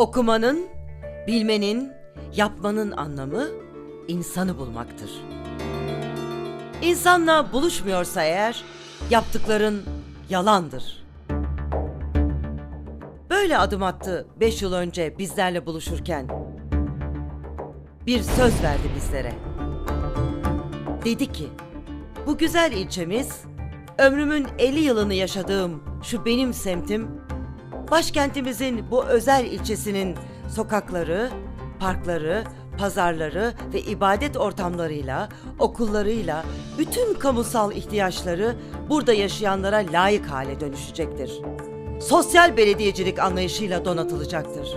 Okumanın, bilmenin, yapmanın anlamı insanı bulmaktır. İnsanla buluşmuyorsa eğer yaptıkların yalandır. Böyle adım attı beş yıl önce bizlerle buluşurken. Bir söz verdi bizlere. Dedi ki, bu güzel ilçemiz, ömrümün 50 yılını yaşadığım şu benim semtim, başkentimizin bu özel ilçesinin sokakları, parkları, pazarları ve ibadet ortamlarıyla, okullarıyla bütün kamusal ihtiyaçları burada yaşayanlara layık hale dönüşecektir. Sosyal belediyecilik anlayışıyla donatılacaktır.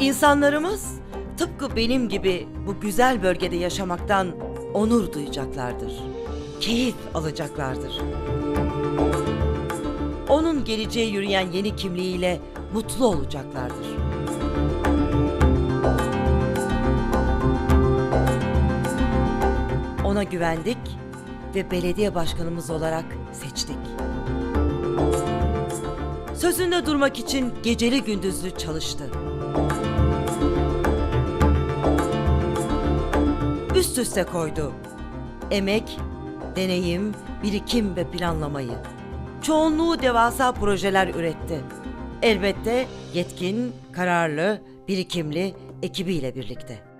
İnsanlarımız tıpkı benim gibi bu güzel bölgede yaşamaktan onur duyacaklardır. Keyif alacaklardır. Onun geleceğe yürüyen yeni kimliğiyle mutlu olacaklardır. Ona güvendik ve belediye başkanımız olarak seçtik. Sözünde durmak için geceli gündüzlü çalıştı. Üst üste koydu. Emek, deneyim, birikim ve planlamayı. Çoğunluğu devasa projeler üretti. Elbette yetkin, kararlı, birikimli ekibiyle birlikte.